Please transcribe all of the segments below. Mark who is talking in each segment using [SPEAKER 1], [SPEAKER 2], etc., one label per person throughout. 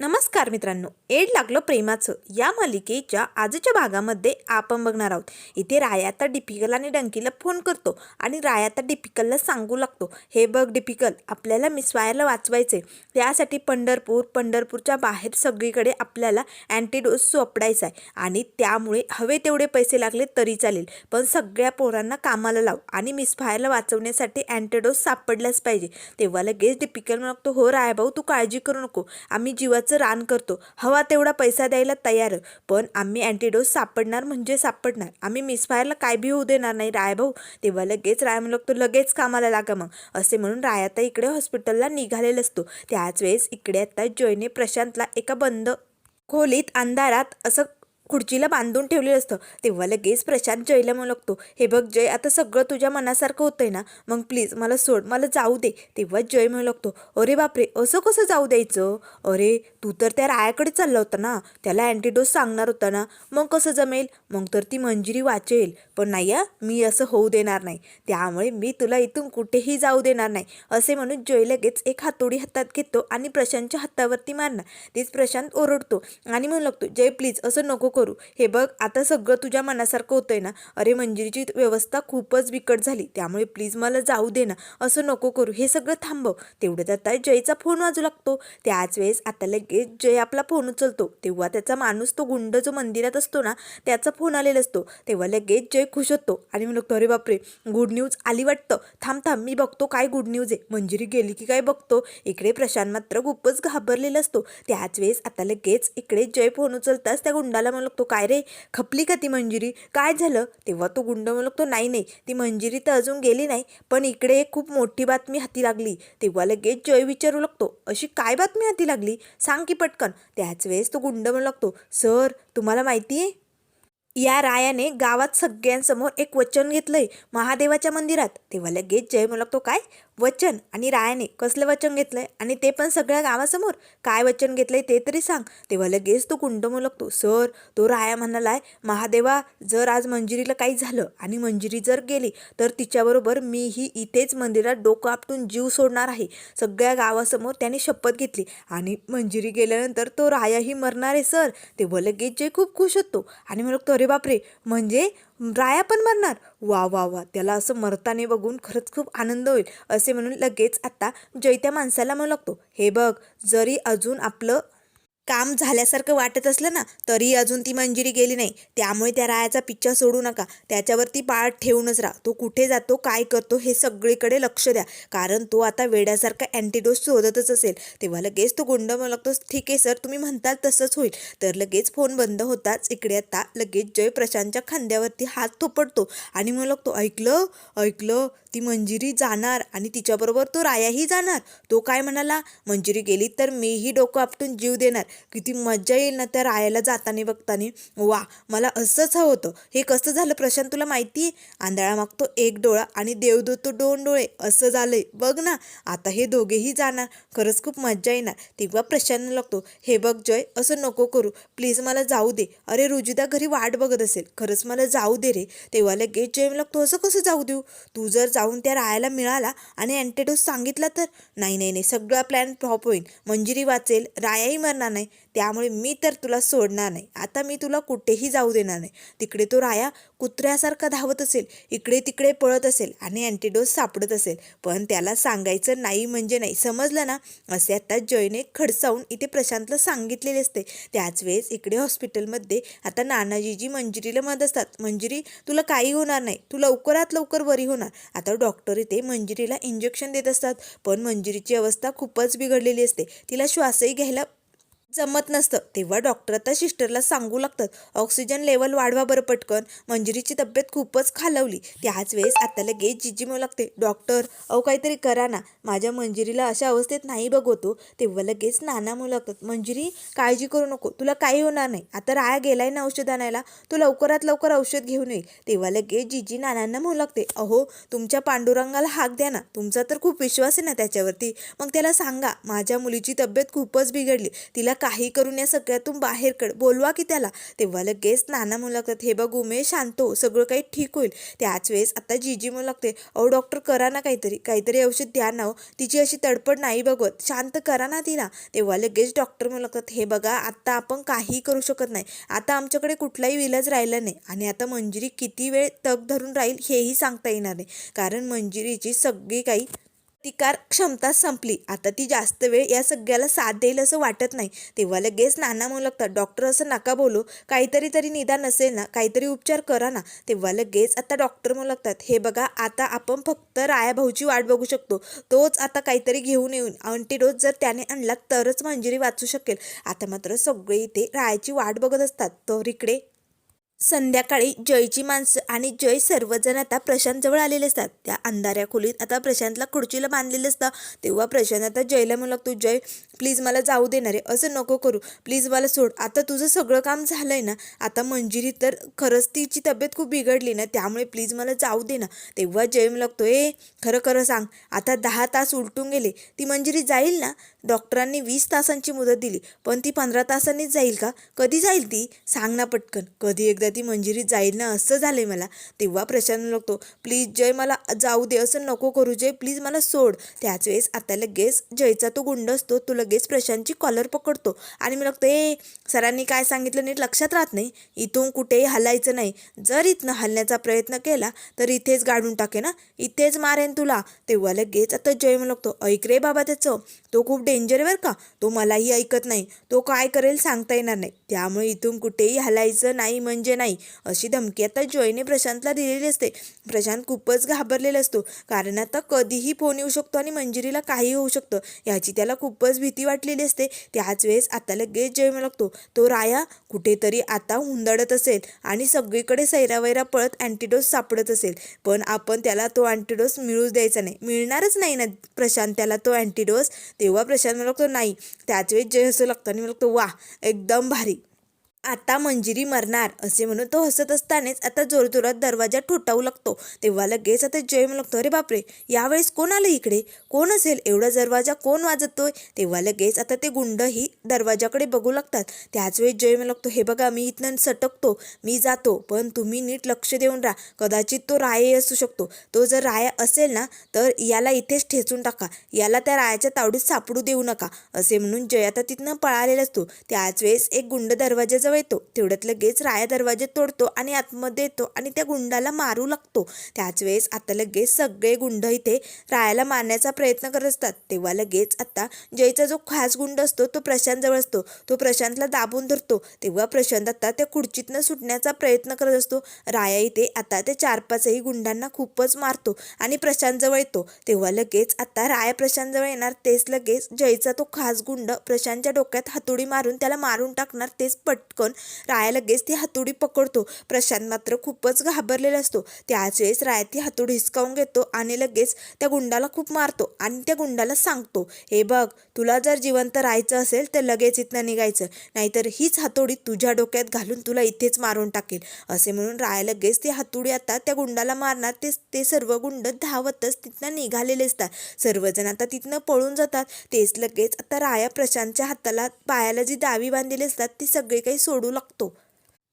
[SPEAKER 1] नमस्कार मित्रांनो एड लागलं प्रेमाचं. या मालिकेच्या आजच्या भागामध्ये आपण बघणार आहोत. इथे राया आता डिपिकल आणि डंकीला फोन करतो आणि राया आता डिपिकलला सांगू लागतो. हे बघ डिपिकल आपल्याला मिसवायला वाचवायचे त्यासाठी पंढरपूर पंढरपूरच्या बाहेर सगळीकडे आपल्याला अँटीडोस सोपडायचा आहे आणि त्यामुळे हवे तेवढे पैसे लागले तरी चालेल. पण सगळ्या पोरांना कामाला लाव आणि मिसफायरला वाचवण्यासाठी अँटीडोस सापडलाच पाहिजे. तेव्हा लगेच डिपिकल म्हणतो हो राया भाऊ तू काळजी करू नको. आम्ही जीवाचं रान करतो. हवा तेवढा पैसा द्यायला तयार. पण आम्ही अँटीडोस सापडणार म्हणजे सापडणार. आम्ही मिसफायरला काय बी होऊ देणार नाही. राय भाऊ तेव्हा लगेच राय म्हणलो तो लगेच कामाला लागा मग. असे म्हणून राय आता इकडे हॉस्पिटलला निघालेला असतो. त्याच वेळेस इकडे आता जॉयने प्रशांतला एका बंद खोलीत अंधारात असं खुर्चीला बांधून ठेवलेलं असतं. तेव्हा लगेच प्रशांत जयला म्हणू लागतो हे बघ जय आता सगळं तुझ्या मनासारखं होतंय ना? मग प्लीज मला सोड मला जाऊ दे. तेव्हा जय म्हणू लागतो अरे बापरे असं कसं जाऊ द्यायचं? अरे तू तर त्या रायाकडे चालला होता ना? त्याला अँटीडोस सांगणार होता ना? मग कसं जमेल? मग तर ती मंजिरी वाचेल. पण नाही या मी असं होऊ देणार नाही. त्यामुळे मी तुला इथून कुठेही जाऊ देणार नाही. असे म्हणून जय लगेच एक हातोडी हातात घेतो आणि प्रशांतच्या हातावरती मारणार. तेच प्रशांत ओरडतो आणि म्हणू लागतो जय प्लीज असं नको करू. हे बघ आता सगळं तुझ्या मनासारखं होतंय ना? अरे मंजिरीची व्यवस्था खूपच बिकट झाली. त्यामुळे प्लीज मला जाऊ दे ना. असं नको करू. हे सगळं थांबव तेवढ्यात आता जयचा फोन वाजू लागतो. त्याच वेळेस आता लगेच जय आपला फोन उचलतो. तेव्हा त्याचा माणूस तो गुंड जो मंदिरात असतो ना त्याचा फोन आलेला असतो. तेव्हा लगेच जय खुश होतो. आणि म्हणतो अरे बापरे गुड न्यूज आली वाटतं. थांब थांब मी बघतो काय गुड न्यूज आहे. मंजिरी गेली की काय बघतो? इकडे प्रशांत मात्र खूपच घाबरलेला असतो. त्याच वेळेस आता लगेच इकडे जय फोन उचलताच त्या गुंडाला म्हणू लागतो. काय रे? खपली का ती मंजिरी? काय झालं? तेव्हा तो गुंड म्हणू लागतो नाही नाही ती मंजिरी तर अजून गेली नाही पण इकडे एक खूप मोठी बातमी हाती लागली. तेव्हा लगेच जय विचारू लागतो. अशी काय बातमी हाती लागली? सांग की पटकन. त्याच वेळेस तो गुंड म्हणतो लागतो सर तुम्हाला माहिती आहे या रायाने गावात सगळ्यांसमोर एक वचन घेतलंय महादेवाच्या मंदिरात. तेव्हा लगेच जय म्हणू लागतो काय? वचन. आणि रायाने कसलं वचन घेतलंय? आणि ते पण सगळ्या गावासमोर. काय वचन घेतलंय ते तरी सांग. तेव्हा लगेच तो कुंड म्हणू लागतो सर तो राया म्हणालाय महादेवा जर आज मंजिरीला काही झालं आणि मंजिरी जर गेली तर तिच्याबरोबर मीही इथेच मंदिरात डोकं आपटून जीव सोडणार आहे. सगळ्या गावासमोर त्याने शपथ घेतली. आणि मंजिरी गेल्यानंतर तो रायाही मरणार आहे सर. तेव्हा लगेच जय खूप खुश होतो. आणि म्हणतो अरे बापरे म्हणजे राया पण मरणार? वा वा वा त्याला असं मरताने बघून खरंच खूप आनंद होईल असे म्हणून लगेच आता जयत्या माणसाला म्हणू लागतो हे बघ जरी अजून आपलं काम झाल्यासारखं वाटत असलं ना तरी अजून ती मंजिरी गेली नाही. त्यामुळे त्या रायाचा पिच्चा सोडू नका. त्याच्यावरती पाळत ठेवूनच राहा. तो कुठे जातो काय करतो हे सगळीकडे लक्ष द्या. कारण तो आता वेड्यासारखा अँटीडोस शोधतच असेल. तेव्हा लगेच तो गुंड म्हणू लागतो ठीक आहे सर तुम्ही म्हणताल तसंच होईल. तर लगेच फोन बंद होताच इकडे आता लगेच जय प्रशांतच्या खांद्यावरती हात थोपडतो आणि मग लागतो ऐकलं ऐकलं ती मंजिरी जाणार आणि तिच्याबरोबर तो रायाही जाणार. तो काय म्हणाला मंजिरी गेली तर मीही डोकं आपटून जीव देणार. किती मज्जा येईल ना त्या रायाला जाताना बघताना. वा मला असंच हवं होतं. हे कसं झालं प्रशांत तुला माहिती? आहे आंधळा मागतो एक डोळा आणि देव देतो दोन डोळे. असं झालंय. बघ ना आता हे दोघेही जाणार. खरंच खूप मज्जा येणार. तेव्हा प्रशांत लागतो हे बघ जय असं नको करू. प्लीज मला जाऊ दे. अरे रुजिदा घरी वाट बघत असेल. खरंच मला जाऊ दे रे. तेव्हा लगेच जय लागतो असं कसं जाऊ देऊ? तू जर जाऊन त्या रायाला मिळाला आणि अँटेडोस सांगितला तर? नाही नाही नाही. सगळा प्लॅन फ्लॉप होईल. मंजिरी वाचेल. रायाही मरणार नाही. त्यामुळे मी तर तुला सोडणार नाही. आता मी तुला कुठेही जाऊ देणार नाही. तिकडे तो राया कुत्र्यासारखा धावत असेल इकडे तिकडे पळत असेल आणि अँटीडोस सापडत असेल. पण त्याला सांगायचं नाही म्हणजे नाही. समजलं ना? असे आता जयने खडसावून इथे प्रशांतला सांगितलेले असते. त्याच वेळेस इकडे हॉस्पिटलमध्ये आता नानाजीजी मंजिरीला मदत असतात. मंजिरी तुला काही होणार नाही. तू लवकरात लवकर बरी होणार. आता डॉक्टर इथे मंजिरीला इंजेक्शन देत असतात. पण मंजिरीची अवस्था खूपच बिघडलेली असते. तिला श्वासही घ्यायला जमत नसतं. तेव्हा डॉक्टर आता सिस्टरला सांगू लागतात ऑक्सिजन लेवल वाढवा बरं पटकन. मंजिरीची तब्येत खूपच खालवली. त्याच वेळेस आता लगेच जिजी मिळू लागते डॉक्टर अहो काहीतरी करा ना. माझ्या मंजिरीला अशा अवस्थेत नाही बघवतो. तेव्हा लगेच नाना म्हणू लागतात मंजिरी काळजी करू नको. तुला काही होणार नाही. आता राया गेलाय ना औषध आणायला? तू लवकरात लवकर औषध घेऊन येईल तेव्हा लगेच जिजी नानांना म्हणू लागते अहो तुमच्या पांडुरंगाला हाक द्या ना. तुमचा तर खूप विश्वास आहे ना त्याच्यावरती. मग त्याला सांगा माझ्या मुलीची तब्येत खूपच बिघडली. तिला काही करून या सगळ्यातून बाहेर कड बोलवा की त्याला. तेव्हा लगेच नाना म्हणू लागतात हे बघ उमेश शांतो हो, सगळं काही ठीक होईल. त्याच वेळेस आता जीजी म्हणू लागते अहो डॉक्टर करा ना काहीतरी. काहीतरी औषध द्या ना हो. तिची अशी तडपड नाही बघत शांत करा ना तिला. तेव्हा लगेच डॉक्टर म्हणू लागतात हे बघा आत्ता आपण काही करू शकत नाही. आता आमच्याकडे कुठलाही इलाज राहिला नाही. आणि आता मंजिरी किती वेळ तग धरून राहील हेही सांगता येणार नाही. कारण मंजिरीची सगळी काही प्रतिकार क्षमता संपली. आता ती जास्त वेळ या सगळ्याला साथ देईल असं वाटत नाही. तेव्हा लगेच नाना म्हणू लागतात डॉक्टर असं नका बोलू. काहीतरी तरी निदान असेल ना काहीतरी उपचार करा ना. तेव्हा लगेच आता डॉक्टर म्हणू लागतात हे बघा आता आपण फक्त राया भाऊची वाट बघू शकतो. तोच आता काहीतरी घेऊन येऊन अँटीडोस जर त्याने आणला तरच मंजिरी वाचू शकेल. आता मात्र सगळे इथे रायाची वाट बघत असतात. तर इकडे संध्याकाळी जयची माणसं आणि जय सर्वजण आता प्रशांतजवळ आलेले असतात. त्या अंधाऱ्या खोलीत आता प्रशांतला खुर्चीला बांधलेलं असतं. तेव्हा प्रशांत आता जयला म्हणू लागतो जय प्लीज मला जाऊ देणार आहे असं नको करू. प्लीज मला सोड. आता तुझं सगळं काम झालं आहे ना. आता मंजिरी तर खरंच तिची तब्येत खूप बिघडली ना. त्यामुळे प्लीज मला जाऊ दे ना. तेव्हा जय म्हणू लागतो ए खरं खरं सांग. आता दहा तास उलटून गेले. ती मंजिरी जाईल ना? डॉक्टरांनी वीस तासांची मुदत दिली. पण ती पंधरा तासांनीच जाईल का? कधी जाईल ती? सांग ना पटकन. कधी एकदा ती मंजिरी जाईल ना असं झालंय मला. तेव्हा प्रशांत लागतो प्लीज जय मला जाऊ दे असं नको करू जय प्लीज मला सोड. त्याच वेळेस आता लगेच जयचा तो गुंड असतो तो लगेच प्रशांतची कॉलर पकडतो. आणि मी लागतो ए सरांनी काय सांगितलं नीट लक्षात राहत नाही. इथून कुठेही हलायचं नाही. जर इथनं हलण्याचा प्रयत्न केला तर इथेच गाडून टाके ना. इथेच मारेन तुला. तेव्हा लगेच आता जय म्हणू लागतो ऐक रे बाबा त्याचं. तो खूप डेंजर आहे का. तो मलाही ऐकत नाही. तो काय करेल सांगता येणार नाही. त्यामुळे इथून कुठेही हलायचं नाही म्हणजे नाही. अशी धमकी आता जयने प्रशांतला दिलेली असते. प्रशांत खूपच घाबरलेला असतो. कारण आता कधीही फोन येऊ शकतो आणि मंजिरीला काही होऊ शकतं. याची त्याला खूपच भीती वाटलेली असते. त्याच वेळेस आता लगेच जय लागतो. तो राया कुठेतरी आता हुंदडत असेल आणि सगळीकडे सैरावैरा पळत अँटीडोस सापडत असेल. पण आपण त्याला तो अँटीडोस मिळूच द्यायचा नाही. मिळणारच नाही ना प्रशांत त्याला तो अँटीडोस तेव्हा प्रशांत मला लागतो नाही. त्याच वेळेस जय असं लागतं आणि म्हणू लागतो वा एकदम भारी. आता मंजिरी मरणार असे म्हणून तो हसत असतानाच आता जोरजोरात दरवाजा ठोठावू लागतो. तेव्हा लगेच आता जय म्हणू लागतो अरे बापरे यावेळेस कोण आलं इकडे? कोण असेल? एवढा दरवाजा कोण वाजतोय? तेव्हा लगेच आता ते गुंडही दरवाजाकडे बघू लागतात. त्याच वेळेस जय म्हणू लागतो हे बघा मी इथनं सटकतो मी जातो पण तुम्ही नीट लक्ष देऊन राहा. कदाचित तो राये असू शकतो. तो जर राया असेल ना तर याला इथेच ठेचून टाका. याला त्या रायाच्या तावडीत सापडू देऊ नका. असे म्हणून जय आता तिथनं पळालेला असतो. त्याच वेळेस एक गुंड दरवाजाजवळ येतो. तेवढ्यात लगेच राया दरवाजे तोडतो आणि आतमध्ये येतो आणि त्या गुंडाला मारू लागतो. त्याच वेळेस आता लगेच सगळे गुंड इथे रायाला मारण्याचा प्रयत्न करत असतात. तेव्हा लगेच आता जयचा जो खास गुंड असतो तो प्रशांतजवळ असतो. तो प्रशांतला दाबून धरतो. तेव्हा प्रशांत आता त्या खुर्चीतनं सुटण्याचा प्रयत्न करत असतो. राया इथे आता त्या चार पाचही गुंडांना खूपच मारतो आणि प्रशांतजवळ येतो. तेव्हा लगेच आता राया प्रशांतजवळ येणार. तेच लगेच जयचा तो खास गुंड प्रशांतच्या डोक्यात हातोडी मारून त्याला मारून टाकणार. तेच पट पटकन राया लगेच ती हातोडी पकडतो. प्रशांत मात्र खूपच घाबरलेला असतो. त्याच वेळेस राया ती हातोडी हिसकावून घेतो आणि लगेच त्या गुंडाला खूप मारतो आणि त्या गुंडाला सांगतो हे बघ तुला जर जिवंत राहायचं असेल तर लगेच इथनं निघायचं. नाहीतर हीच हातोडी तुझ्या डोक्यात घालून तुला इथेच मारून टाकेल. असे म्हणून राया लगेच ती हातोडी आता त्या गुंडाला मारणार. ते ते सर्व गुंड धावतच तिथनं निघालेले असतात. सर्वजण आता तिथनं पळून जातात. तेच लगेच आता राया प्रशांतच्या हाताला पायाला जी दावी बांधलेली असतात ती सगळी काही सोडू लागतो.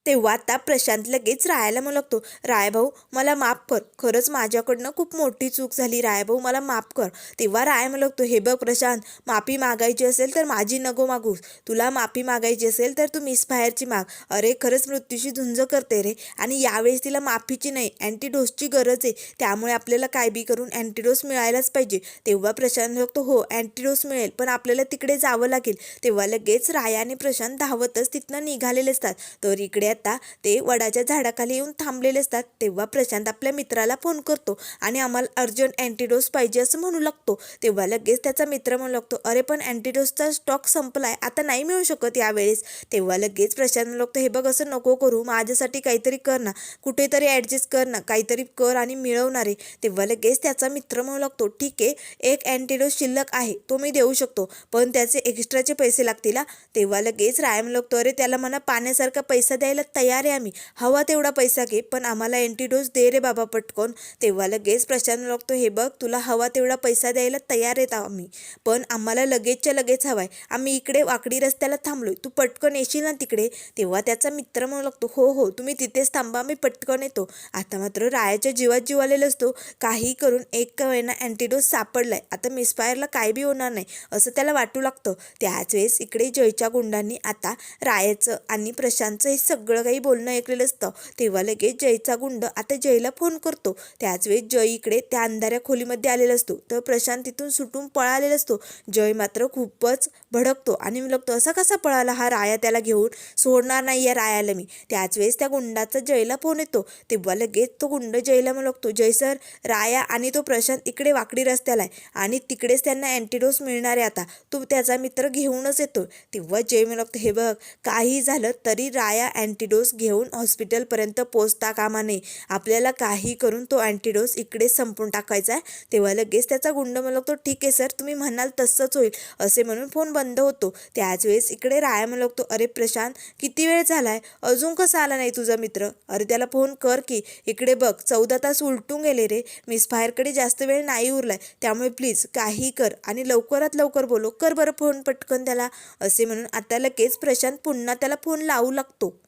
[SPEAKER 1] तेव्हा आता प्रशांत लगेच रायाला म्हणू लागतो रायभाऊ मला माफ कर. खरंच माझ्याकडनं खूप मोठी चूक झाली. रायभाऊ मला माफ कर. तेव्हा राय म्हणू लागतो हे बघ प्रशांत माफी मागायची असेल तर माझी नको मागूस. तुला माफी मागायची असेल तर तू मिसफायरची माग. अरे खरंच मृत्यूशी झुंज करते रे. आणि यावेळेस तिला माफीची नाही अँटीडोसची गरज आहे. त्यामुळे आपल्याला काय बी करून अँटीडोस मिळायलाच पाहिजे. तेव्हा प्रशांत म्हणतो हो अँटीडोस मिळेल पण आपल्याला तिकडे जावं लागेल. तेव्हा लगेच राया आणि प्रशांत धावतच तिथनं निघालेले असतात. तर इकडे आता ते वडाच्या झाडाखाली येऊन थांबलेले असतात. तेव्हा प्रशांत आपल्या मित्राला फोन करतो आणि आम्हाला अर्जंट अँटीडोस पाहिजे असं म्हणू लागतो. तेव्हा लगेच त्याचा मित्र म्हणू लागतो अरे पण अँटीडोसचा स्टॉक संपलाय. आता नाही मिळू शकत यावेळेस. तेव्हा लगेच प्रशांत म्हणू लागतो हे बघ असं नको करू. माझ्यासाठी काहीतरी कर ना. कुठेतरी ॲडजस्ट कर ना. काहीतरी कर आणि मिळवणारे. तेव्हा लगेच त्याचा मित्र म्हणू लागतो ठीक आहे एक अँटीडोस शिल्लक आहे. तो मी देऊ शकतो. पण त्याचे एक्स्ट्राचे पैसे लागतील तेव्हा लगेच राय म्हणू लागतो अरे त्याला म्हणा पाण्यासारखा पैसा द्यायला तयार आहे आम्ही. हवा तेवढा पैसा घे पण आम्हाला अँटीडोस दे रे बाबा पटकन. तेव्हा लगेच प्रशांत लागतो हे बघ तुला हवा तेवढा पैसा द्यायला तयार आहेत आम्ही. पण आम्हाला लगेचच्या लगेच हवाय. आम्ही इकडे वाकडी रस्त्याला थांबलो तू पटकन येशील ना तिकडे? तेव्हा त्याचा मित्र म्हणू लागतो हो हो तुम्ही तिथेच थांबा मी पटकन येतो. आता मात्र रायाच्या जीवात जीवालेला असतो. काही करून एक वेळेना अँटीडोस सापडलाय. आता मिसफायरला काय बी होणार नाही असं त्याला वाटू लागतं. त्याच वेळेस इकडे जयच्या गुंडांनी आता रायाचं आणि प्रशांतचं हे सगळं काही बोलणं ऐकलेलं असतं. तेव्हा लगेच जयचा गुंड आता जयला फोन करतो. त्याच वेळेस जय इकडे त्या अंधाऱ्या खोलीमध्ये आलेला असतो. तर प्रशांत तिथून सुटून पळालेला असतो. जय मात्र खूपच भडकतो आणि मी लागतो असा कसा पळाला हा राया त्याला घेऊन? सोडणार नाही या रायाला मी. त्याच वेळेस त्या गुंडाचा जयला फोन येतो. तेव्हा लगेच तो गुंड जयला मग लागतो जय सर राया आणि तो प्रशांत इकडे वाकडी रस्त्याला आहे आणि तिकडेच त्यांना अँटीडोस मिळणार आहे आता. तो त्याचा मित्र घेऊनच येतो. तेव्हा जय म्हणू हे बघ काही झालं तरी राया अँटी अँटीडोस घेऊन हॉस्पिटलपर्यंत पोचता कामा नये. आपल्याला काही करून तो अँटीडोस इकडे संपून टाकायचा आहे. तेव्हा लगेच त्याचा गुंड म्हणू लागतो ठीक आहे सर तुम्ही म्हणाल तसंच होईल. असे म्हणून फोन बंद होतो. त्याच वेळेस इकडे राया म्हणू लागतो अरे प्रशांत किती वेळ झालाय? अजून कसा आला नाही तुझा मित्र? अरे त्याला फोन कर की. इकडे बघ चौदा तास उलटून गेले रे. मिस फायरकडे जास्त वेळ नाही उरलाय. त्यामुळे प्लीज काही कर आणि लवकरात लवकर बोलो. कर बरं फोन पटकन त्याला. असे म्हणून आता लगेच प्रशांत पुन्हा त्याला फोन लावू लागतो.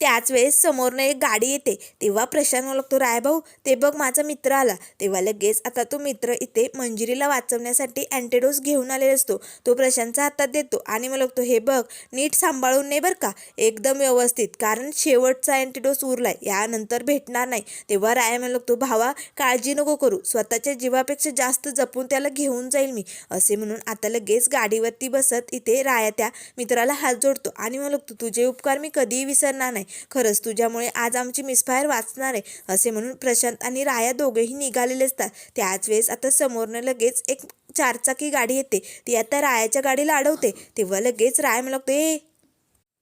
[SPEAKER 1] त्याच वेळेस समोरनं एक गाडी येते. तेव्हा प्रशांत ओळखतो राय रायभाऊ ते बघ माझा मित्र आला. तेव्हा लगेच आता तो मित्र इथे मंजिरीला वाचवण्यासाठी अँटेडोस घेऊन आलेला असतो. तो प्रशांतचा हातात देतो आणि मला लागतो हे बघ नीट सांभाळून नाही बरं का. एकदम व्यवस्थित. कारण शेवटचा अँटीडोस उरलाय. यानंतर भेटणार नाही. तेव्हा राय मला लागतो भावा काळजी नको करू. स्वतःच्या जीवापेक्षा जास्त जपून त्याला घेऊन जाईल मी. असे म्हणून आता लगेच गाडीवरती बसत इथे राया त्या मित्राला हात जोडतो आणि मग लागतो तुझे उपकार मी कधीही विसरणार नाही. खरंच तुझ्यामुळे आज आमची मिसफायर वाचणार आहे असे म्हणून प्रशांत आणि राया दोघेही निघालेले असतात. त्याच वेळेस आता समोरनं लगेच एक चारचाकी गाडी येते. ती आता रायाच्या गाडीला अडवते. तेव्हा लगेच राय म्हणू लागतो ए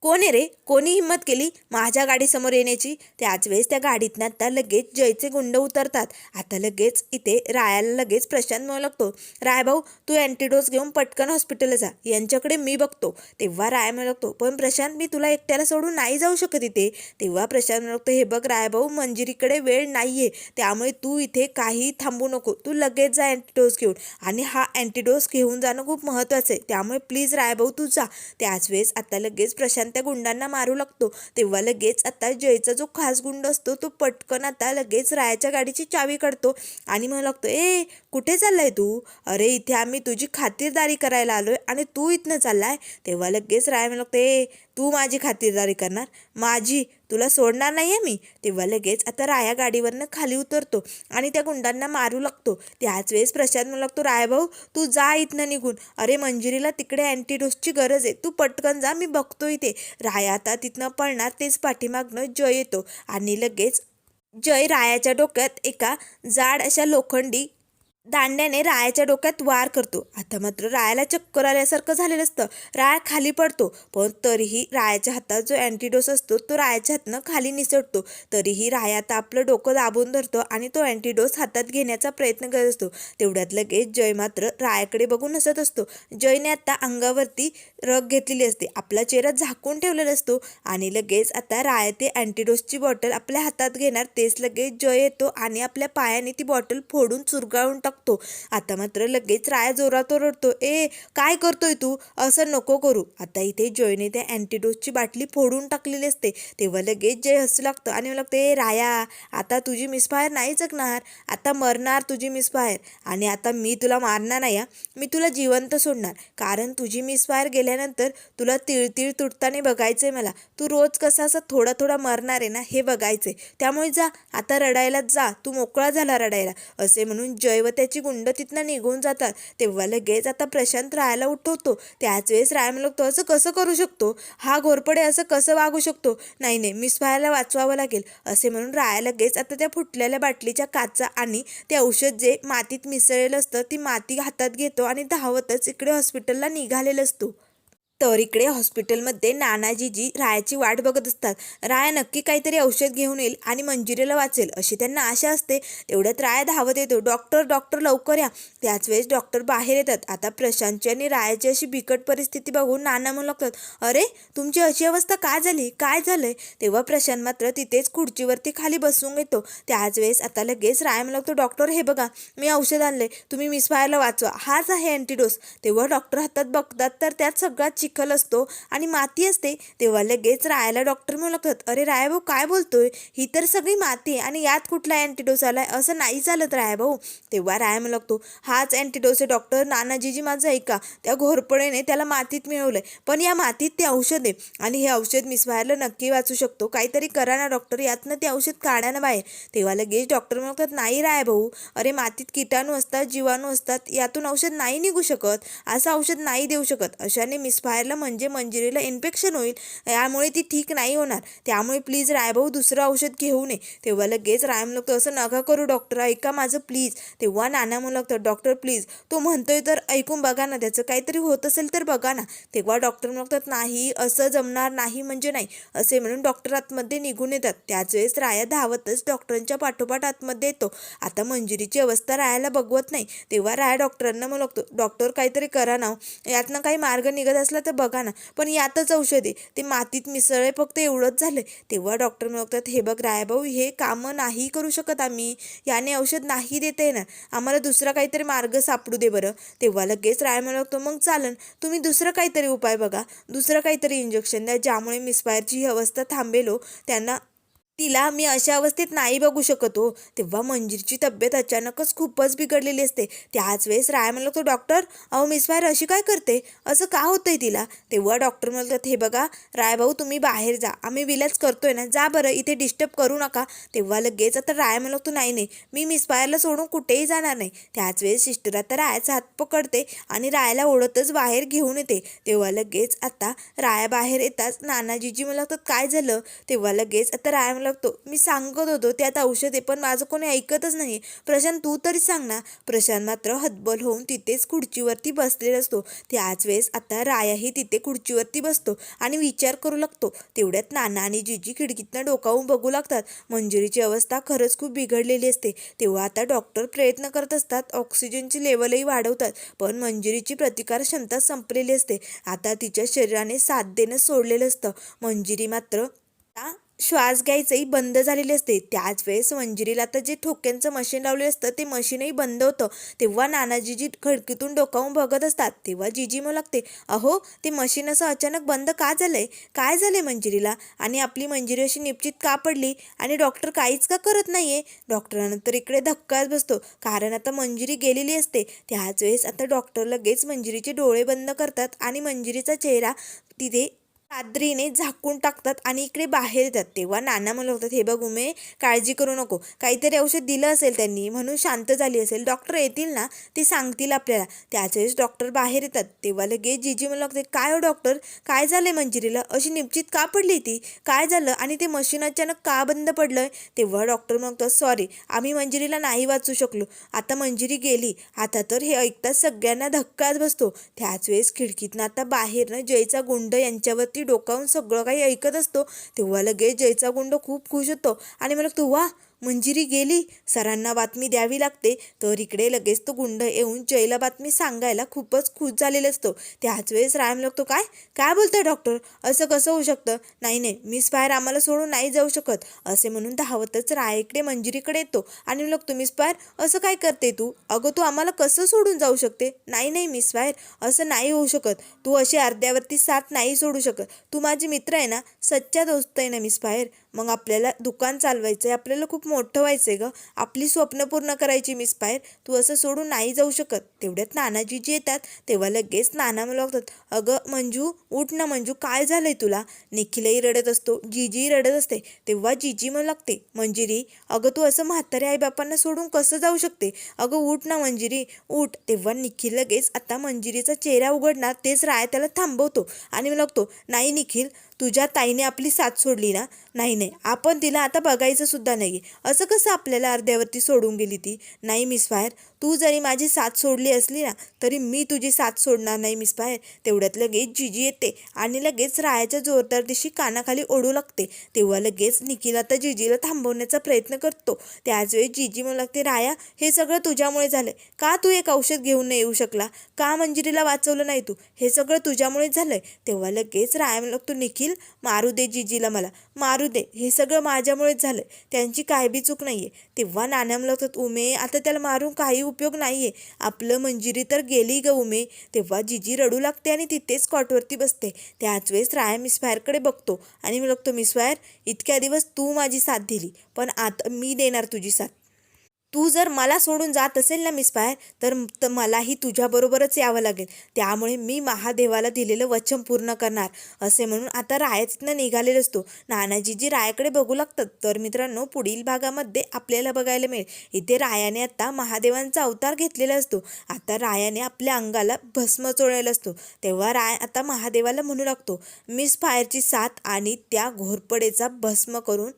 [SPEAKER 1] कोण आहे रे? कोणी हिंमत केली माझ्या गाडीसमोर येण्याची? त्याच वेळेस त्या गाडीतनं आता लगेच जयचे गुंड उतरतात. आता लगेच इथे रायाला लगेच प्रशांत म्हणू लागतो राय भाऊ तू अँटीडोस घेऊन पटकन हॉस्पिटलला जा. यांच्याकडे मी बघतो. तेव्हा राय म्हणू लागतो पण प्रशांत मी तुला एकट्याला सोडून नाही जाऊ शकत इथे. तेव्हा प्रशांत म्हणू लागतो हे बघ राय भाऊ मंजिरीकडे वेळ नाही आहे त्यामुळे तू इथे काही थांबू नको. तू लगेच जा अँटीडोस घेऊन. आणि हा अँटीडोस घेऊन जाणं खूप महत्त्वाचं आहे. त्यामुळे प्लीज राय भाऊ तू जा. त्याच वेळेस आता लगेच प्रशांत त्या गुंडांना मारू लागतो. तेव्हा लगेच आता जयचा जो खास गुंड असतो तो पटकन आता लगेच रायाच्या गाडीची चावी काढतो आणि म्हणू लागतो ए कुठे चाललाय तू? अरे इथे आम्ही तुझी खातिरदारी करायला आलोय आणि तू इथनं चाललाय. तेव्हा लगेच राय म्हणू लागतो ए तू माझी खातिरदारी करणार? माझी तुला सोडणार नाही आहे मी? तेव्हा लगेच आता राया गाडीवरनं खाली उतरतो आणि त्या गुंडांना मारू लागतो. त्याच वेळेस प्रशांत म्हणू लागतो रायभाऊ तू जा इथनं निघून. अरे मंजिरीला तिकडे अँटीडोसची गरज आहे. तू पटकन जा मी बघतो इथे. राया आता तिथनं पळणार तेच पाठीमागनं जय येतो. आणि लगेच जय रायाच्या डोक्यात एका जाड अशा लोखंडी दांड्याने रायाच्या डोक्यात वार करतो. आता मात्र रायाला चक्कर आल्यासारखं झालेलं असतं. राया खाली पडतो. पण तरीही रायाच्या हातात जो अँटीडोस असतो तो रायाच्या हातनं खाली निसटतो. तरीही राया आता आपलं डोकं दाबून धरतो आणि तो अँटीडोस हातात घेण्याचा प्रयत्न करत असतो. तेवढ्यात लगेच जय मात्र रायाकडे बघून हसत असतो. जयने आता अंगावरती रग घेतलेली असते. आपला चेहरा झाकून ठेवलेला असतो आणि लगेच आता राया ते अँटीडोसची बॉटल आपल्या हातात घेणार. तेच लगेच जय येतो आणि आपल्या पायाने ती बॉटल फोडून चुरगाळून टाकतो आता मात्र लगेच राया जोरात ओरडतो ए काय करतोय तू? असं नको करू. आता इथे जयने त्या अँटीडोसची बाटली फोडून टाकलेली असते. तेव्हा लगेच जय हसू लागतं आणि लागतं ए राया आता तुझी मिसफायर नाही जगणार. आता मरणार तुझी मिसफायर आणि आता मी तुला मारणार नाही हा. मी तुला जिवंत सोडणार. कारण तुझी मिसफायर गेल्यानंतर तुला तिळतिळ तुटताना बघायचंय मला. तू रोज कसा असं थोडा थोडा मरणार आहे ना हे बघायचंय. त्यामुळे जा आता रडायला जा. तू मोकळा झाला रडायला. असे म्हणून जय व त्याची गुंड तिथनं निघून जातात. तेव्हा लगेच आता प्रशांत रायाला उठवतो त्याच वेळेस राय म्हणतो असं कसं करू शकतो? हा घोरपडे असं कसं वागू शकतो? नाही नाही मिस व्हायला वाचवावं लागेल. असे म्हणून राया लगेच आता त्या फुटलेल्या बाटलीच्या काचा आणि ते औषध जे मातीत मिसळलेलं असतं ती माती हातात घेतो आणि धावतच इकडे हॉस्पिटलला निघालेलं असतो. तर इकडे हॉस्पिटलमध्ये नानाजीजी रायाची वाट बघत असतात. राया नक्की काहीतरी औषध घेऊन येईल आणि मंजिरीला वाचेल अशी त्यांना आशा असते. तेवढ्यात राया धावत येतो. डॉक्टर डॉक्टर लवकर या. त्याच वेळेस डॉक्टर बाहेर येतात. आता प्रशांतची आणि रायाची अशी बिकट परिस्थिती बघून नाना म्हणू लागतात अरे तुमची अशी अवस्था काय झाली? काय झालंय? तेव्हा प्रशांत मात्र तिथेच खुर्चीवरती खाली बसून येतो. त्याच वेळेस आता लगेच राया म्हणू लागतो डॉक्टर हे बघा मी औषध आणले तुम्ही मिसफायरला वाचवा. हाच आहे अँटीडोस. तेव्हा डॉक्टर हातात बघतात तर त्यात सगळ्यात चिखल असतो आणि माती असते तेव्हा लगेच रायाला डॉक्टर म्हणू लागतात अरे रायाभाऊ काय बोलतोय? ही तर सगळी माती आहे आणि यात कुठला अँटीडोस आलाय? असं नाही चालत रायाभाऊ. तेव्हा राया म्हणू लागतो हाच अँटीडोस आहे डॉक्टर नानाजीजी माझं ऐका. त्या घोरपडेने त्याला मातीत मिळवलंय. पण या मातीत ते औषध आहे आणि हे औषध मिसवायला नक्की वाचू शकतो. काहीतरी करा ना डॉक्टर यातनं ते औषध काढा ना बाहेर. तेव्हा लगेच डॉक्टर म्हणतात नाही राय भाऊ अरे मातीत किटाणू असतात जीवाणू असतात यातून औषध नाही निघू शकत. असं औषध नाही देऊ शकत. अशाने मिसफायरला म्हणजे मंजिरीला इन्फेक्शन होईल. यामुळे ती ठीक नाही होणार. त्यामुळे प्लीज रायभाऊ दुसरं औषध घेऊ नये. तेव्हा लगेच राय लागतो असं नका करू डॉक्टर ऐका माझं प्लीज तेव्हा नाना म्हणू लागतं डॉक्टर प्लीज तो म्हणतोय तर ऐकून बघा ना त्याचं काहीतरी होत असेल तर बघा ना. तेव्हा डॉक्टर म्हणतात नाही असं जमणार नाही म्हणजे नाही. असे म्हणून डॉक्टर आतमध्ये निघून येतात. त्याच वेळेस राया धावतच डॉक्टरांच्या पाठोपाठ आतमध्ये येतो. आता मंजिरीची अवस्था रायाला बघवत नाही. तेव्हा राया डॉक्टरांना मग लागतो डॉक्टर काहीतरी करा ना हो. यातनं काही मार्ग निघत असला तर बघा ना पण यातच औषध आहे. ते मातीत मिसळे फक्त एवढंच झालंय. तेव्हा डॉक्टर म्हणतात हे बघ रायभाऊ हे कामं नाही करू शकत आम्ही. याने औषध नाही देता येणार. आम्हाला दुसरा काहीतरी मार्ग सापडू दे बरं. तेव्हा लगेच राय म्हणतो मग चालन. तुम्ही दुसरं काहीतरी उपाय बघा. दुसरं काहीतरी इंजेक्शन द्या. ज्यामुळे मिसफायरची ही अवस्था थांबेलो हो. त्यांना तिला मी अशा अवस्थेत नाही बघू शकतो. तेव्हा मंजीरची तब्येत अचानकच खूपच बिघडलेली असते. त्याच वेळेस राय म्हणलं तो डॉक्टर? अहो मिसफायर अशी काय करते? असं का होतंय तिला? तेव्हा डॉक्टर म्हणतात हे बघा राय भाऊ तुम्ही बाहेर जा. आम्ही विलाज करतोय ना. जा बरं इथे डिस्टर्ब करू नका. तेव्हा लगेच आता राय म्हणलं तो नाही नाही. मी मिसफायरला सोडून कुठेही जाणार नाही. त्याच वेळेस सिस्टर आता रायाचा हात पकडते आणि रायाला ओढतच बाहेर घेऊन येते. तेव्हा लगेच आता राया बाहेर येताच नानाजीजी मला तर काय झालं? तेव्हा लगेच आता राय म्हणलं लागतो मी सांगत होतो त्यात औषधे पण माझं कोणी ऐकतच नाही. प्रशांत तू तरी सांग ना. प्रशांत मात्र हतबल होऊन तिथेच खुर्चीवरती बसलेला असतो. त्याच वेळेस आता रायाही तिथे खुर्चीवरती बसतो आणि विचार करू लागतो. तेवढ्यात नाना आणि जीजी खिडकीतनं डोकावून बघू लागतात. मंजुरीची अवस्था खरंच खूप बिघडलेली असते. तेव्हा आता डॉक्टर प्रयत्न करत असतात. ऑक्सिजनची लेवलही वाढवतात. पण मंजुरीची प्रतिकार क्षमता संपलेली असते. आता तिच्या शरीराने साथ देणं सोडलेलं असतं. मंजिरी मात्र श्वास घ्यायचंही बंद झालेले असते. त्याच वेळेस मंजिरीला तर जे ठोक्यांचं मशीन लावलेलं असतं ते मशीनही बंद होतं. तेव्हा नानाजीजी खडकीतून डोकावून बघत असतात. तेव्हा जीजी मग लागते अहो ते मशीन असं अचानक बंद का झालंय? काय झालंय मंजिरीला आणि आपली मंजिरी अशी निश्चित का पडली? आणि डॉक्टर काहीच का करत नाहीये? डॉक्टरानंतर इकडे धक्काच बसतो. कारण आता मंजिरी गेलेली असते. त्याच वेळेस आता डॉक्टर लगेच मंजिरीचे डोळे बंद करतात आणि मंजिरीचा चेहरा तिथे चादरीने झाकून टाकतात आणि इकडे बाहेर येतात. तेव्हा नाना म्हणलं होतात हे बघ उमे काळजी करू नको. काहीतरी औषध दिलं असेल त्यांनी म्हणून शांत झाली असेल. डॉक्टर येतील ना ते सांगतील आपल्याला. त्याच वेळेस डॉक्टर बाहेर येतात. तेव्हा लगेच जीजी म्हणलं लागते काय हो डॉक्टर? काय झालंय मंजिरीला? अशी निश्चित का पडली ती? काय झालं? आणि ते मशीन अचानक का बंद पडलंय? तेव्हा डॉक्टर म्हणतो सॉरी आम्ही मंजिरीला नाही वाचू शकलो. आता मंजिरी गेली. आता तर हे ऐकताच सगळ्यांना धक्काच बसतो. त्याच वेळेस खिडकीतनं आता बाहेरनं जयचा गुंड यांच्यावरती डोकावून सगळं काही ऐकत असतो तेव्हा लगेच जयचा गुंड खूप खुश होतो आणि मला तू वा मंजिरी गेली सरांना बातमी द्यावी लागते तर इकडे लगेच तो गुंड येऊन जयला बातमी सांगायला खूपच खुश झालेला असतो. त्याच वेळेस राम लागतो काय? काय बोलतोय डॉक्टर असं कसं होऊ शकतं? नाही नाही मिस फायर आम्हाला सोडून नाही जाऊ शकत. असे म्हणून धावतच रायकडे मंजिरीकडे येतो. आणि लोक तू मिस फायर असं काय करते तू? अगं तू आम्हाला कसं सोडून जाऊ शकते? नाही नाही मिस फायर असं नाही होऊ शकत. तू अशी अर्ध्यावरती साथ नाही सोडू शकत. तू माझी मित्र आहे ना? सच्चा दोस्त आहे ना मिस फायर मग आपल्याला दुकान चालवायचं आहे आपल्याला खूप मोठं व्हायचं आहे गं. आपली स्वप्न पूर्ण करायची मिस पायर तू असं सोडून नाही जाऊ शकत. तेवढ्यात नानाजी जी येतात तेव्हा लगेच नाना मला लागतात अगं मंजू उठ ना मंजू काय झालंय तुला? निखिलही रडत असतो. जीजीही रडत असते. तेव्हा जीजी मला लागते मंजिरी अगं तू असं म्हाताऱ्या आईबापांना सोडून कसं जाऊ शकते? अगं उठ ना मंजिरी उठ. तेव्हा निखिल लगेच आता मंजिरीचा चेहरा उघडणार तेच राय त्याला थांबवतो आणि मला लागतो नाही निखिल तुझ्या ताईने आपली साथ सोडली ना? नाही नाही. आपण तिला आता बघायचं सुद्धा नाही असं कसं आपल्याला अर्ध्यावरती सोडून गेली ती? नाही मिस फायर. तू जरी माझी साथ सोडली असली ना तरी मी तुझी साथ सोडणार नाही मिस बाहेर. तेवढ्यात लगेच जिजी येते आणि लगेच रायाच्या जोरदार दिशी कानाखाली ओढू लागते. तेव्हा लगेच निखिल आता जिजीला थांबवण्याचा प्रयत्न करतो. त्याचवेळी जिजी म्हणू लागते राया हे सगळं तुझ्यामुळे झालंय. का तू एक औषध घेऊन नाही येऊ शकला? का मंजिरीला वाचवलं नाही तू? हे सगळं तुझ्यामुळेच झालंय. तेव्हा लगेच राया म्हणू लागतो निखिल मारू दे जिजीला मला. मारू दे. हे सगळं माझ्यामुळेच झालंय. त्यांची काय बी चूक नाहीये. तेव्हा नाण्या म्हणू लागतात उमे आता त्याला मारून काही उपयोग नाहीये. आपलं मंजिरी तर गेली ग उमे तेव्हा जिजी रडू लागते आणि तिथेच कॉटवरती बसते. त्याच वेळेस राया मिस फायरकडे बघतो. आणि मी बघतो मिस फायर इतक्या दिवस तू माझी साथ दिली पण आता मी देणार तुझी साथ. तू जर मला सोडून जात असेल ना मिस फायर तर त- मलाही तुझ्याबरोबरच यावं लागेल. त्यामुळे मी महादेवाला दिलेलं वचन पूर्ण करणार असे म्हणून आता रायातनं निघालेला असतो नानाजी जी रायाकडे बघू लागतात. तर मित्रांनो पुढील भागामध्ये आपल्याला बघायला मिळेल. इथे रायाने आता महादेवांचा अवतार घेतलेला असतो. आता रायाने आपल्या अंगाला भस्म चोळलेला असतो. तेव्हा राय आता महादेवाला म्हणू लागतो मिस फायरची साथ आणि त्या घोरपडेचा भस्म करून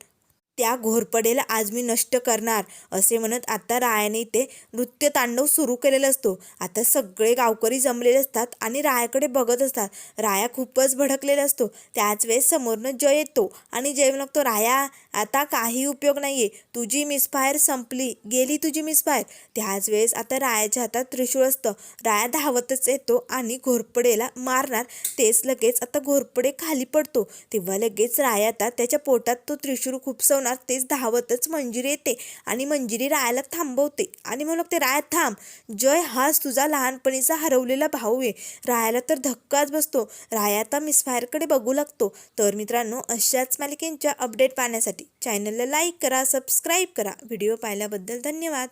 [SPEAKER 1] त्या घोरपडेला आज मी नष्ट करणार असे म्हणत आता रायाने ते नृत्य तांडव सुरू केलेला असतो. आता सगळे गावकरी जमलेले असतात आणि रायाकडे बघत असतात. राया खूपच भडकलेला असतो. त्याच वेळेस समोरनं जय येतो आणि जय म्हणतो राया आता काही उपयोग नाही आहे तुझी मिसफायर संपली. गेली तुझी मिसफायर त्याच वेळेस आता रायाच्या हातात त्रिशूळ असतं. राया धावतच येतो आणि घोरपडेला मारणार. तेच लगेच आता घोरपडे खाली पडतो. तेव्हा लगेच राया आता त्याच्या पोटात तो त्रिशूळ खुपसवणार तेच धावतच मंजिरी येते आणि मंजिरी रायाला थांबवते. आणि म्हणून ते राया थांब जय हाच तुझा लहानपणीचा हरवलेला भाऊ आहे. रायाला तर धक्काच बसतो. राया आता मिसफायरकडे बघू लागतो. तर मित्रांनो अशाच मालिकेंच्या अपडेट पाहण्यासाठी चॅनलला लाईक करा सबस्क्राईब करा. व्हिडिओ पाहिल्याबद्दल धन्यवाद.